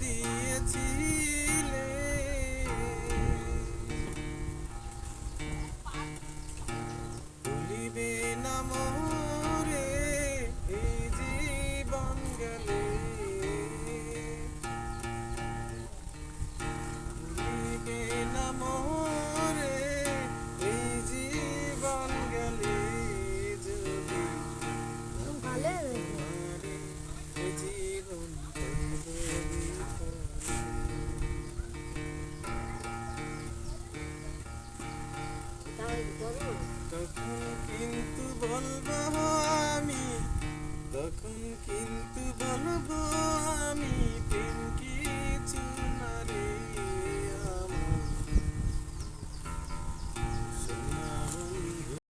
দিয়েছিলে। ভুলিবে না মন কিন্তু বলব আমি তখন কিন্তু বলব আমি প্রেম